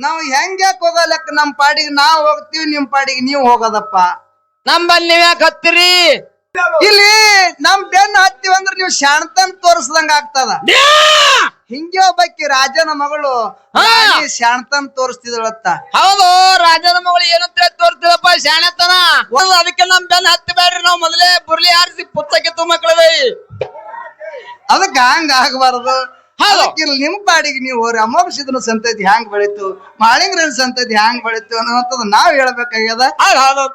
ನಾವ್ ಹೆಂಗ್ ಯಾಕೆ ಹೋಗಲಕ್ಕ ನಮ್ ಪಾಡಿಗೆ ನಾವ್ ಹೋಗ್ತೀವಿ ನಿಮ್ ಪಾಡಿಗೆ ನೀವ್ ಹೋಗೋದಪ್ಪ. ನಮ್ಮಲ್ಲಿ ನೀವ್ ಯಾಕೆ ಹತ್ತಿರಿ? ಇಲ್ಲಿ ನಮ್ ಬೆನ್ನ ಹತ್ತಿವ ಅಂದ್ರೆ ನೀವು ಶಾಣತನ್ ತೋರಿಸ್ದಂಗ ಆಗ್ತದ. ಹಿಂಗೆ ಒಬ್ಬಾಕಿ ರಾಜನ ಮಗಳು. ಹಾ. ಶಾಣತನ್ ತೋರಿಸ್ತಿದಳತ್ತ ಹೌದು ರಾಜನ ಮಗಳು ಏನಂತ ತೋರ್ತಿದಪ್ಪ ಶಾಣತನ. ಒಂದು ಅದಕ್ಕೆ ನಮ್ ಬೆನ್ನ ಹತ್ತಿ ಬೇಡ್ರಿ ನಾವ್ ಮೊದಲೇ ಬುರ್ಲಿ ಆರಿಸಿ ಪುಸ್ತಕ ಮಕ್ಕಳದೇ ಅದಕ್ಕ ಹಂಗ ಆಗಬಾರದು. ಹೌದು. ಇಲ್ಲಿ ನಿಮ್ ಪಾಡಿಗೆ ನೀವು ಹೋರಿ ಅಮೋಘಸಿದನ ಸಂತತಿ ಹ್ಯಾಂಗ್ ಬೆಳಿತು? ಮಾಳಿಂಗ್ರಲ್ಲಿ ಸಂತತಿ ಹ್ಯಾಂಗ್ ಬೆಳಿತು ಅನ್ನೋಂಥದ್ದು ನಾವ್ ಹೇಳ್ಬೇಕಾಗ್ಯದ?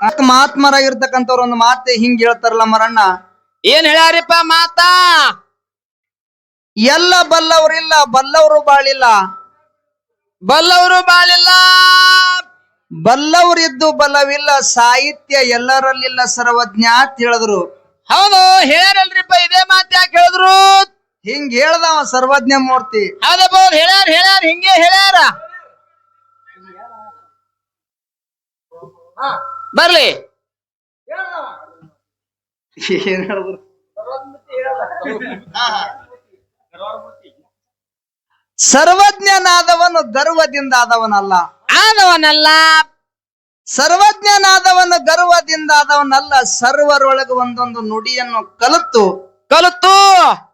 ಅಷ್ಟ್ ಮಹಾತ್ಮರಾಗಿರ್ತಕ್ಕಂಥವ್ರು ಒಂದು ಮಾತೆ ಹಿಂಗ್ ಹೇಳ್ತಾರಲ್ಲ ಮರಣ್ಣ. ಏನ್ ಹೇಳ್ಯಾರಿಪ್ಪ ಮಾತಾ? ಎಲ್ಲ ಬಲ್ಲವರಿಲ್ಲ ಬಲ್ಲವರು ಬಾಳಿಲ್ಲ. ಬಲ್ಲವರು ಬಾಳಿಲ್ಲ. ಬಲ್ಲವರಿದ್ದು ಬಲವಿಲ್ಲ ಸಾಹಿತ್ಯ ಎಲ್ಲರಲ್ಲಿಲ್ಲ ಸರ್ವಜ್ಞ ಅಂತ ಹೇಳಿದ್ರು. ಹೌದು ಹೇಳ್ಯಾರಲ್ರಿಪ್ಪ ಇದೇ ಮಾತು ಯಾಕೆ ಹೇಳಿದ್ರು? ಹಿಂಗ್ ಹೇಳ್ದವ ಸರ್ವಜ್ಞ ಮೂರ್ತಿ. ಹೌದಪ್ಪ ಹೇಳ್ಯಾರ ಹೇಳ್ಯಾರ ಹಿಂಗೆ ಹೇಳ್ಯಾರ. ಬರ್ಲಿ. ಏನ್ ಹೇಳಿದ್ರು? ಸರ್ವಜ್ಞನಾದವನು ಗರ್ವದಿಂದ ಆದವನಲ್ಲ. ಆದವನಲ್ಲ. ಸರ್ವಜ್ಞನಾದವನು ಗರ್ವದಿಂದ ಆದವನಲ್ಲ. ಸರ್ವರೊಳಗೆ ಒಂದೊಂದು ನುಡಿಯನ್ನು ಕಲಿತು ಕಲಿತು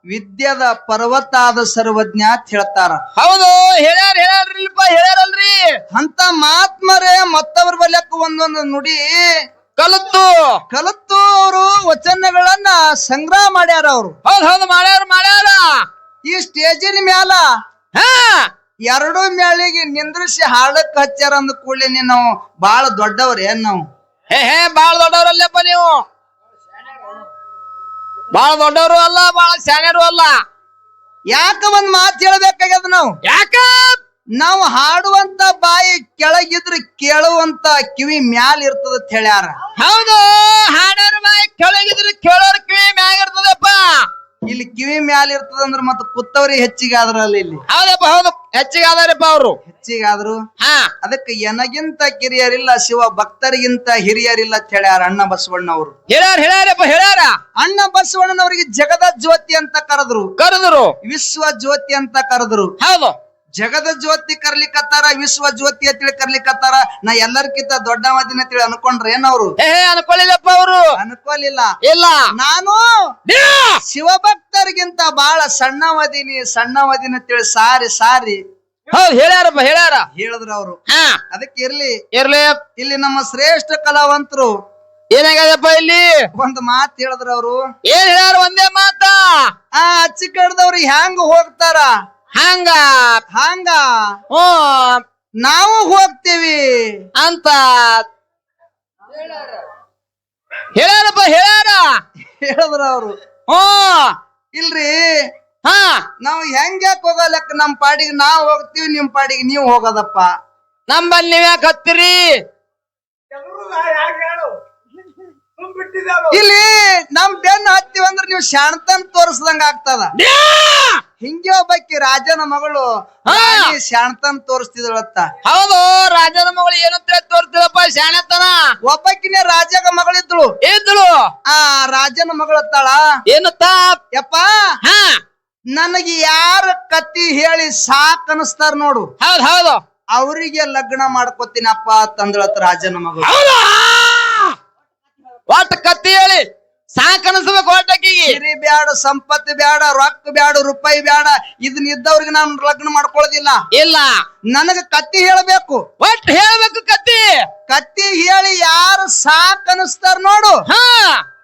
ವಿದ್ಯದ ಪರ್ವತಾದ ಸರ್ವಜ್ಞ ಅಂತ ಹೇಳ್ತಾರ. ಹೌದು ಹೇಳ್ಯಾರ ಹೇಳ್ಯಾರಿಲ್ಪ ಹೇಳ್ಯಾರಲ್ರಿ. ಅಂತ ಮಹಾತ್ಮರೇ ಮತ್ತವ್ರ ಬಲ್ಯಕ್ಕ ಒಂದೊಂದು ನುಡಿ. ಕಲಿತು ಕಲಿತು ಅವರು ವಚನಗಳನ್ನ ಸಂಗ್ರಹ ಮಾಡ್ಯಾರ ಅವ್ರು. ಹೌದ್ ಹೌದು ಮಾಡ್ಯಾರ ಮಾಡ್ಯಾರ. ಈ ಸ್ಟೇಜಿನ ಮ್ಯಾಲ ಹಾ. ಎರಡು ಮ್ಯಾಲಿಗೆ ನಿಂದ್ರಿಸಿ ಹಾಡಕ್ ಹಚ್ಚಾರ ಅಂದ ಕೂಡಲೇ ನೀನು ಬಾಳ ದೊಡ್ಡವ್ರ ಏನ್ ನಾವು? ಹೇ ಹೇ ಬಾಳ ದೊಡ್ಡವ್ರಲ್ಲಪ್ಪ ಬಾಳ ದೊಡ್ಡವರು ಅಲ್ಲ ಬಾಳ ಶಾಣ್ಯರು ಅಲ್ಲ. ಯಾಕ ಒಂದ್ ಮಾತು ಹೇಳಬೇಕಾಗ್ಯದ ನಾವು? ಯಾಕ? ನಾವು ಹಾಡುವಂತ ಬಾಯಿ ಕೆಳಗಿದ್ರೆ ಕೇಳುವಂತ ಕಿವಿ ಮ್ಯಾಲ ಇರ್ತದ ಅಂತ ಹೇಳ್ಯಾರ. ಹೌದು ಹಾಡೋರ್ ಬಾಯಿ ಕೆಳಗಿದ್ರೆ ಕೇಳೋರ್ ಕಿವಿ ಮ್ಯಾಗ ಇರ್ತದಪ್ಪ. ಇಲ್ಲಿ ಕಿವಿ ಮ್ಯಾಲ ಇರ್ತದ ಅಂದ್ರ ಮತ್ತೆ ಕುತ್ತವ್ರಿ ಹೆಚ್ಚಿಗೆ ಆದ್ರಲ್ಲ ಇಲ್ಲಿ. ಹೌದಪ್ಪ ಹೌದು ಹೆಚ್ಚಿಗೆ ಆದಾರಪ್ಪ ಅವರು. ಹೆಚ್ಚಿಗಾದ್ರು ಹಾ. ಅದಕ್ಕೆ ಎನಗಿಂತ ಕಿರಿಯರಿಲ್ಲ ಶಿವ ಭಕ್ತರಿಗಿಂತ ಹಿರಿಯರಿಲ್ಲ ಅಂತ ಹೇಳ್ಯಾರ ಅಣ್ಣ ಬಸವಣ್ಣ ಅವರು ಹೇಳ್ಯಾರ ಹೇಳ್ಯಾರಪ್ಪ ಹೇಳ್ಯಾರ ಅಣ್ಣ ಬಸವಣ್ಣನವರಿಗೆ ಜಗದ ಜ್ಯೋತಿ ಅಂತ ಕರೆದ್ರು. ಕರೆದ್ರು. ವಿಶ್ವ ಜ್ಯೋತಿ ಅಂತ ಕರೆದ್ರು. ಹೌದು. ಜಗದ ಜ್ಯೋತಿ ಕರ್ಲಿಕತ್ತಾರ ವಿಶ್ವ ಜ್ಯೋತಿ ಅಂತೇಳಿ ಕರ್ಲಿಕತ್ತಾರ. ನಾ ಎಲ್ಲರ್ಕಿಂತ ದೊಡ್ಡ ತಿಳಿ ಅಂತೇಳಿ ಅನ್ಕೊಂಡ್ರ ಏನವ್ರು? ಹೇ ಅನ್ಕೊಳ್ಳಿಲ್ಲಪ್ಪ ಅವರು. ಅನ್ಕೊಳ್ಳಿಲ್ಲ ಇಲ್ಲ. ನಾನು ಶಿವಭಕ್ತರಿಗಿಂತ ಬಹಳ ಸಣ್ಣವದಿನಿ ಸಣ್ಣವದಿನ ತಿಳಿ ಸಾರಿ ಸಾರಿ. ಹೌದು ಹೇಳ್ಯಾರಪ್ಪ ಹೇಳ್ಯಾರ. ಹೇಳಿದ್ರು ಅವ್ರು. ಹಾ. ಅದಕ್ಕೆ ಇರ್ಲಿ. ಇರ್ಲಿ. ಇಲ್ಲಿ ನಮ್ಮ ಶ್ರೇಷ್ಠ ಕಲಾವಂತರು ಏನಾಗ್ಯದಪ್ಪ ಇಲ್ಲಿ? ಒಂದ್ ಮಾತ್ ಹೇಳಿದ್ರು ಅವ್ರು. ಏನ್ ಹೇಳ್ಯಾರ ಒಂದೇ ಮಾತ? ಆ ಅಚ್ಚಿ ಕಡ್ದವ್ರು ಹ್ಯಾಂಗ ಹೋಗ್ತಾರ? ಹಂಗ? ಹಂಗ? ಹ್ಞೂ. ನಾವು ಹೋಗ್ತೀವಿ. ಅಂತ. ಹೇಳಪ್ಪ ಹೇಳ್ಯಾರ? ಹೇಳಿದ್ರು ಅವ್ರು. ಹ್ಮ್ ಇಲ್ರಿ. ಹಾ. ನಾವು ಹೆಂಗ್ ಯಾಕೆ ಹೋಗಲಕ್ಕ ನಮ್ ಪಾಡಿಗೆ? ನಾವ್ ಹೋಗ್ತೀವಿ ನಿಮ್ ಪಾಡಿಗೆ ನೀವ್ ಹೋಗೋದಪ್ಪ. ನಮ್ಮಲ್ಲಿ ನೀವ್ ಯಾಕೆ ಹತ್ತಿರಿ ಇಲ್ಲಿ ನಮ್ ಬೆನ್ನ ಹತ್ತಿವ ಅಂದ್ರೆ ನೀವು ಶಾಣತನ್ ತೋರಿಸ್ದಂಗ ಆಗ್ತದ. ಹಿಂಗೆ ಒಬ್ಬಾಕಿ ರಾಜನ ಮಗಳು ಶಾಣತನ್ ತೋರಿಸ್ತಿದಳತ್ತ ಹೌದು ರಾಜನ ಮಗಳು ಏನಂತ ತೋರಿಸ್ತಿದಪ್ಪ ಶಾಣತನ. ಒಬ್ಬಾಕಿನೇ ರಾಜಗ ಮಗಳಿದ್ಳು. ಇದ್ಳು. ಆ ರಾಜನ ಮಗಳತ್ತಾಳ? ಏನತ್ತ? ಯಪ್ಪ ಹಾ. ನನಗೆ ಯಾರ ಕತ್ತಿ ಹೇಳಿ ಸಾಕ್ ಅನಸ್ತಾರ ನೋಡು. ಹೌದ್ ಹೌದು. ಅವರಿಗೆ ಲಗ್ನ ಮಾಡ್ಕೊತೀನಪ್ಪ ತಂದಳತ್ ರಾಜನ ಮಗಳು. ಹೌದು? ಒಟ್ಟ ಕತ್ತಿ ಹೇಳಿ. ಸಾಕ್ ಅನಸ್ಬೇಕು ಒಟ್ಟಕ್ಕಿಗೆ ಸಿರಿ ಬ್ಯಾಡ ಸಂಪತ್ತು ಬ್ಯಾಡ ರೊಕ್ಕ ಬ್ಯಾಡ ರೂಪಾಯಿ ಬ್ಯಾಡ ಇದನ್ನ ಇದ್ದವ್ರಿಗೆ ನಾನು ಲಗ್ನ ಮಾಡ್ಕೊಳ್ಳೋದಿಲ್ಲ. ಇಲ್ಲ. ನನಗ ಕತ್ತಿ ಹೇಳಬೇಕು. ಒಟ್ ಹೇಳ್ಬೇಕು ಕತ್ತಿ. ಕತ್ತಿ ಹೇಳಿ ಯಾರು ಸಾಕನಿಸ್ತಾರ ಅನಸ್ತಾರ ನೋಡು. ಹಾ.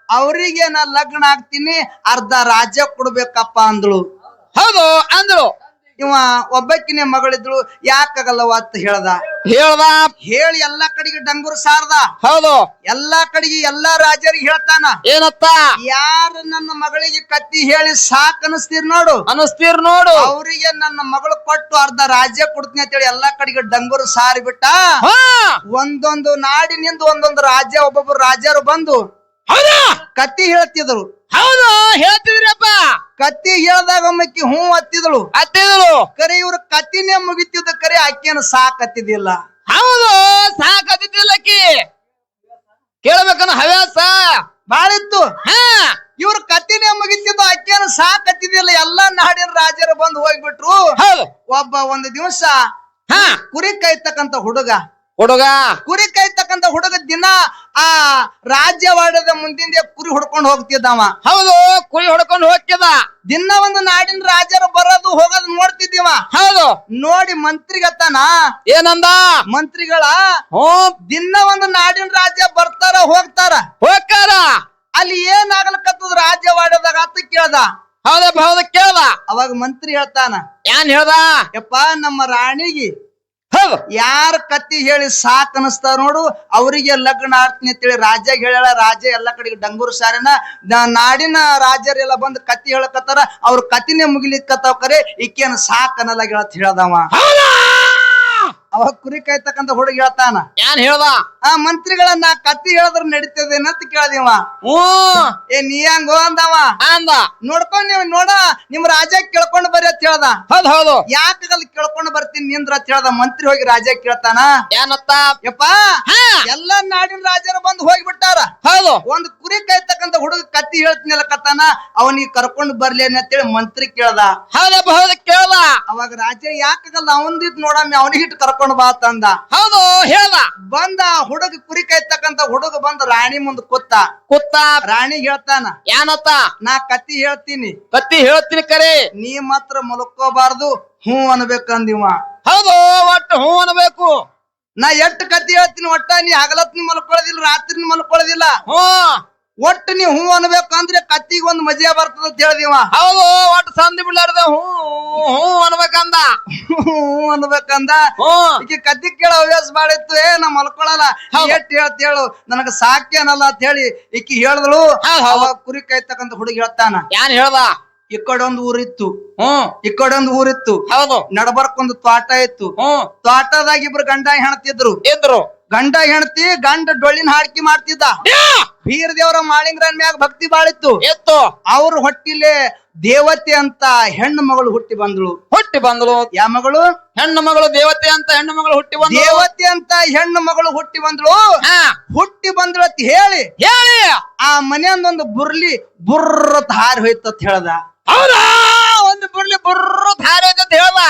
ಅವರಿಗೆ ನಾ ಲಗ್ನ ಆಗ್ತೀನಿ ಅರ್ಧ ರಾಜ್ಯ ಕೊಡ್ಬೇಕಪ್ಪ ಅಂದಳು. ಹೌದು ಅಂದ್ರು ಇವ ಒಬ್ಬಕ್ಕಿನೇ ಮಗಳಿದ್ಳು ಯಾಕಾಗಲ್ಲವ ಅಂತ ಹೇಳ್ದ. ಹೇಳ್ದ ಹೇಳಿ ಎಲ್ಲಾ ಕಡೆಗೆ ಡಂಗುರ್ ಸಾರ್ದ. ಹೌದು. ಎಲ್ಲಾ ಕಡೆಗೆ ಎಲ್ಲಾ ರಾಜರಿಗೆ ಹೇಳ್ತಾನ. ಏನತ್ತ? ಯಾರು ನನ್ನ ಮಗಳಿಗೆ ಕತ್ತಿ ಹೇಳಿ ಸಾಕ್ ಅನಸ್ತೀರ್ ನೋಡು. ಅನಸ್ತೀರ್ ನೋಡು. ಅವರಿಗೆ ನನ್ನ ಮಗಳು ಕೊಟ್ಟು ಅರ್ಧ ರಾಜ್ಯ ಕೊಡ್ತೀನಿ ಅಂತೇಳಿ ಎಲ್ಲಾ ಕಡೆಗೆ ಡಂಗುರು ಸಾರಿ ಬಿಟ್ಟ ಒಂದೊಂದು ನಾಡಿನಿಂದ ಒಂದೊಂದು ರಾಜ್ಯ ಒಬ್ಬೊಬ್ರು ರಾಜರು ಬಂದು ಹೌದಾ? ಕತ್ತಿ ಹೇಳ್ತಿದ್ರು. ಹೌದು ಹೇಳ್ತಿದ್ರಪ್ಪ. ಕತ್ತಿ ಹೇಳ್ದಾಗ ಒಮ್ಮಕ್ಕಿ ಹೂ ಹತ್ತಿದಳು. ಹತ್ತಿದಳು. ಕರೆ ಇವ್ರ ಕತ್ತಿನೇ ಮುಗಿತಿದ್ದ ಕರೆ ಅಕ್ಕಿಯನ್ನು ಸಾಕತ್ತಿದ್ದಿಲ್ಲ. ಹೌದು ಸಾಕತ್ತಿದ್ದಿಲ್ಲ ಅಕ್ಕಿ. ಕೇಳ್ಬೇಕನ್ನ ಹವ್ಯಾಸ. ಬಾಳಿತ್ತು ಹಾ. ಇವ್ರ ಕತ್ತಿನೇ ಮುಗಿತಿದ್ದು ಅಕ್ಕಿಯನ್ನು ಸಾಕತ್ತಿದ್ದಿಲ್ಲ. ಎಲ್ಲಾ ನಾಡಿನ ರಾಜರು ಬಂದು ಹೋಗ್ಬಿಟ್ರು. ಹೌದು. ಒಬ್ಬ ಒಂದು ದಿವಸ ಹಾ. ಕುರಿ ಕಾಯ್ತಕ್ಕಂತ ಹುಡುಗ. ಹುಡುಗ. ಕುರಿ ಕಾಯ್ತಕ್ಕಂತ ಹುಡುಗ ದಿನ ಆ ರಾಜ್ಯವಾಡದ ಮುಂದಿಂದ ಕುರಿ ಹೊಡ್ಕೊಂಡು ಹೋಗ್ತಿದ್ದವ. ಹೌದು ಕುರಿ ಹೊಡ್ಕೊಂಡು ಹೋಗ್ತದ ದಿನ ಒಂದು ನಾಡಿನ ರಾಜರು ಬರೋದು ಹೋಗೋದು ನೋಡ್ತಿದ್ದೀವ. ಹೌದು. ನೋಡಿ ಮಂತ್ರಿಗತ್ತಾನ ಏನಂದ? ಮಂತ್ರಿಗಳ ದಿನ ಒಂದು ನಾಡಿನ ರಾಜ್ಯ ಬರ್ತಾರ ಹೋಗ್ತಾರ. ಹೋಗ್ತಾರ. ಅಲ್ಲಿ ಏನ್ ಆಗ್ಲಕತ್ತದ ರಾಜ್ಯವಾಡದಾಗ ಅಂತ ಕೇಳ್ದ. ಹೌದಪ್ಪ ಹೌದ ಕೇಳ್ದ. ಅವಾಗ ಮಂತ್ರಿ ಹೇಳ್ತಾನ ಏನ್ ಹೇಳ್ದ? ಯಪ್ಪ ನಮ್ಮ ರಾಣಿಗೆ ಯಾರ ಕತ್ತಿ ಹೇಳಿ ಸಾಕ್ ಅನಸ್ತಾರ ನೋಡು ಅವರಿಗೆ ಲಗ್ನ ಆಡ್ತೀನಿ ಅಂತೇಳಿ ರಾಜ ಹೇಳ ರಾಜ ಎಲ್ಲ ಕಡೆಗೆ ಡಂಗೂರು ಸಾರಿನ ನಾಡಿನ ರಾಜರೆಲ್ಲ ಬಂದು ಕತ್ತಿ ಹೇಳಕತ್ತಾರ ಅವ್ರ ಕತ್ತಿನೇ ಮುಗಿಲಿಕ್ಕತ್ತಾವ ಕರೆ ಈಕೇನ್ ಸಾಕ್ ಅನ್ನಲ್ಲ ಹೇಳತ್ ಹೇಳ್ದವ. ಅವ ಅವಾಗ ಕುರಿ ಕಾಯ್ತಕ್ಕಂತ ಹುಡುಗ ಹೇಳ್ತಾನ. ಏನ್ ಹೇಳ್ದ? ಆ ಮಂತ್ರಿಗಳನ್ನ ಕತ್ತಿ ಹೇಳಿದ್ರ ಅಂತ ಕೇಳ್ದಿವ. ಹ್ಞೂ. ಏ ನೀ ಹಂಗೋ ಅಂದವ? ಅಂದ. ನೋಡ್ಕೊಂಡ್ ನೀವ್ ನೋಡ ನಿಮ್ ರಾಜ ಕೇಳ್ಕೊಂಡ್ ಬರ್ರಿ ಅಂತ ಹೇಳ್ದ. ಹೌದು ಹೌದು. ಯಾಕೆ ಅಲ್ಲಿ ಕೇಳ್ಕೊಂಡ್ ಬರ್ತೀನಿ ನಿಂದ್ರ ಅಂತ ಹೇಳ್ದ ಮಂತ್ರಿ ಹೋಗಿ ರಾಜ ಕೇಳ್ತಾನ? ಏನತ್ತ? ಯಪ್ಪ ಹಾ. ಎಲ್ಲಾ ನಾಡಿನ ರಾಜರು ಬಂದು ಹೋಗ್ಬಿಟ್ಟಾರ. ಹೌದು. ಒಂದ್ ಕುರಿ ಕೈತಕ್ಕಂತ ಹುಡುಗ ಕತ್ತಿ ಹೇಳ್ತೀನಲ್ಲ ಕತ್ತಾನ ಅವನಿಗೆ ಕರ್ಕೊಂಡ್ ಬರ್ಲಿ ಅಂತೇಳಿ ಮಂತ್ರಿ ಕೇಳ್ದ. ಹೌದಪ್ಪ ಹೌದು ಕೇಳ್ದ. ಅವಾಗ ರಾಜ ಯಾಕಾಗಲ್ಲ ಅವನ್ದಿಟ್ ನೋಡಮ್ಮಿ ಅವನಿಗಿಟ್ಟು ಕರ್ಕೊಂಡ್ ಬಾ ತಂದ ಹೌದು ಹೇಳ್ದ. ಬಂದ ಹುಡುಗ ಕುರಿ ಕೈತಕ್ಕಂತ ಹುಡುಗ ಬಂದ ರಾಣಿ ಮುಂದ್ ಕೂತ. ಕುತ್ತ ರಾಣಿ ಹೇಳ್ತಾನ ಏನತ್ತ ನಾ ಕತ್ತಿ ಹೇಳ್ತೀನಿ. ಕತ್ತಿ ಹೇಳ್ತೀನಿ ಕರೆ. ನೀ ಮಾತ್ರ ಮಲ್ಕೋಬಾರ್ದು ಹ್ಞೂ ಅನ್ಬೇಕಂದಿವ. ಹೌದು ಒಟ್ಟು ಹ್ಞೂ ಅನ್ಬೇಕು. ನಾ ಎಷ್ಟ್ ಕತ್ತಿ ಹೇಳ್ತೀನಿ ಒಟ್ಟ ನೀ ಹಗಲತ್ನ ಮಲ್ಕೊಳ್ಳೋದಿಲ್ಲ ರಾತ್ರಿ ಮಲ್ಕೊಳ್ಳೋದಿಲ್ಲ ಹ್ಞೂ. ಒಟ್ಟು ನೀವು ಹೂ ಅನ್ಬೇಕಂದ್ರೆ ಕತ್ತಿಗೆ ಒಂದ್ ಮಜಾ ಬರ್ತದ ಅಂತ ಹೇಳಿದಿವ ಹೌದು ಒಟ್ಟು ಸಂದಿ ಬಿಡ್ಲಾರ್ದ ಹೂ ಹೂ ಅನ್ಬೇಕಂದ. ಹೂ ಅನ್ಬೇಕಂದ. ಈಗ ಈಕಿ ಕತ್ತಿ ಕೇಳೋ ಹವ್ಯಾಸ ಮಾಡಿತ್ತು ಏ ನಾ ಮಲ್ಕೊಳಲ್ಲ. ಎಟ್ ಹೇಳ್ತ ಹೇಳು. ನನಗ ಸಾಕೇನಲ್ಲ ಅಂತ ಹೇಳಿ ಈಕಿ ಹೇಳಿದಳು. ಕುರಿ ಕಾಯ್ತಕ್ಕಂತ ಹುಡುಗಿ ಹೇಳ್ತಾನ. ಯಾನ್ ಹೇಳ್ದ? ಈ ಕಡೆ ಒಂದು ಊರಿತ್ತು. ಹ್ಮ್ ಈ ಕಡೆ ಒಂದು ಊರಿತ್ತು. ಹೌದು. ನಡಬರ್ಕ್ ಒಂದು ತೋಟ ಇತ್ತು. ಹ್ಮ್ ತೋಟದಾಗ ಇಬ್ರು ಗಂಡ ಹೆಣತಿದ್ರು. ಇದ್ರು. ಗಂಡ ಹೆಣ್ತಿ ಗಂಡ ಡೊಳ್ಳಿನ ಹಾಡ್ಕಿ ಮಾಡ್ತಿದ್ದ. ಬೀರ್ ದೇವರ ಮಾಳಿಂಗ್ರನ್ ಮ್ಯಾಗ ಭಕ್ತಿ ಬಾಳಿತ್ತು. ಎತ್ತು. ಅವ್ರ ಹೊಟ್ಟಿಲೆ ದೇವತೆ ಅಂತ ಹೆಣ್ಣು ಮಗಳು ಹುಟ್ಟಿ ಬಂದಳು. ಹುಟ್ಟಿ ಬಂದಳು. ಯಾ ಮಗಳು? ಹೆಣ್ಣು ಮಗಳು ದೇವತೆ ಅಂತ ಹೆಣ್ಣು ಮಗಳು ಹುಟ್ಟಿ ಬಂದಳು. ದೇವತೆ ಅಂತ ಹೆಣ್ಣು ಮಗಳು ಹುಟ್ಟಿ ಬಂದಳು. ಹುಟ್ಟಿ ಬಂದ್ಳು ಅಂತ ಹೇಳಿ. ಹೇಳಿ. ಆ ಮನೆಯೊಂದೊಂದು ಬುರ್ಲಿ ಬುರ್ರ ಹಾರಿ ಅಂತ ಹೇಳ್ದ. ಹೌದಾ? ಒಂದು ಬುರ್ಲಿ ಬುರ್ರು ಹೋಯ್ತು ಅಂತ ಹೇಳ್ದ.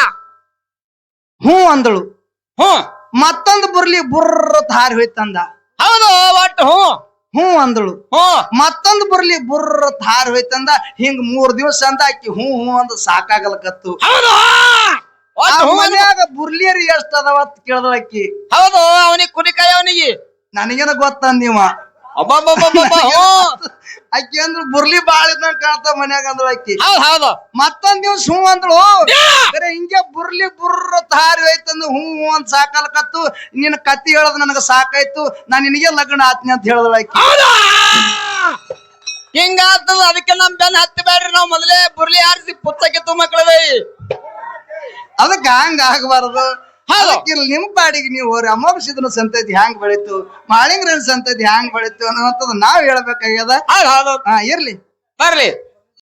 ಹ್ಞೂ ಅಂದಳು. ಹ್ಮ್ ಮತ್ತೊಂದು ಬುರ್ಲಿ ಬುರ್ರ ಹಾರಿ ಹೋಯ್ತಂದ. ಹೌದು ಒಟ್ಟು ಹ್ಞೂ. ಹ್ಞೂ ಅಂದಳು. ಹ್ಞೂ. ಮತ್ತೊಂದು ಬುರ್ಲಿ ಬುರ್ರ ಹಾರಿ ಹೋಯ್ತಂದ ಹಿಂಗ್ ಮೂರ್ ದಿವಸ ಅಂದ ಆಕಿ ಹ್ಞೂ ಹ್ಞೂ ಅಂದ ಸಾಕಾಗಲಕತ್ತು ಹೌದು ಮನ್ಯಾಗ ಬುರ್ಲಿಯರಿ ಎಷ್ಟ್ ಅದಾವ ಅಂತ ಕೇಳ್ದಳ ಆಕಿ. ಹೌದು ಅವನಿಗೆ ಕುನಿಕಾಯ ಅವನಿಗೆ. ನನಗೇನ ಗೊತ್ತಂದಿವ ಅಬ್ಬಬ್ಬಬ್ಬಬ್ಬ ಹ್ಞೂ. ಆಕಿ ಅಂದ್ರ ಬುರ್ಲಿ ಬಾಳ ಇದ್ದಂಗ ಕಾಣ್ತಾವ ಮನ್ಯಾಗ ಅಂದ್ರ ಆಕಿ ಹೌದು ಹೌದು. ಮತ್ತೊಂದ್ ದಿವ್ಸ ಹೂ ಅಂದ್ರು ಬರೇ ಹಿಂಗೆ ಬುರ್ಲಿ ಬುರ್ರ ತಾರಿ ಹೋಯ್ತಂದು ಹೂ ಹೂ ಅಂತ ಸಾಕಲ್ಕತ್ತು ನಿನ್ನ ಕತ್ತಿ ಹೇಳದ್ ನನಗ ಸಾಕಾಯ್ತು. ನಾನ್ ನಿನಗೆ ಲಗ್ನ ಆತ್ನಿ ಅಂತ ಹೇಳದ್ ಆಕಿ ಹೌದಾ? ಹಿಂಗಾಗ್ತದ ಅದಕ್ಕೆ ನಮ್ ಬೆನ್ ಹತ್ತಿ ಬೇಡ್ರಿ ನಾವು ಮೊದಲೇ ಬುರ್ಲಿ ಆರಿಸಿ ಪುಸ್ತಕಿತ್ತು ಮಕ್ಕಳವೇ ಅದಕ್ಕ ಹಂಗ ಆಗಬಾರದು. ಹೌದು. ಅದಕ್ಕಿಲ್ಲ ನಿಮ್ ಪಾಡಿಗೆ ನೀವು ಅಮೋಘಸಿದ್ರ ಸಂತತಿ ಹ್ಯಾಂಗ್ ಬೆಳಿತು? ಮಾಳಿಂಗ್ರನ್ ಸಂತತಿ ಹ್ಯಾಂಗ್ ಬೆಳಿತು ಅನ್ನುವಂಥದ್ದು ನಾವ್ ಹೇಳ್ಬೇಕಾಗ್ಯದ? ಹೌದು ಹೌದು. ಹಾ ಇರ್ಲಿ. ಬರ್ಲಿ.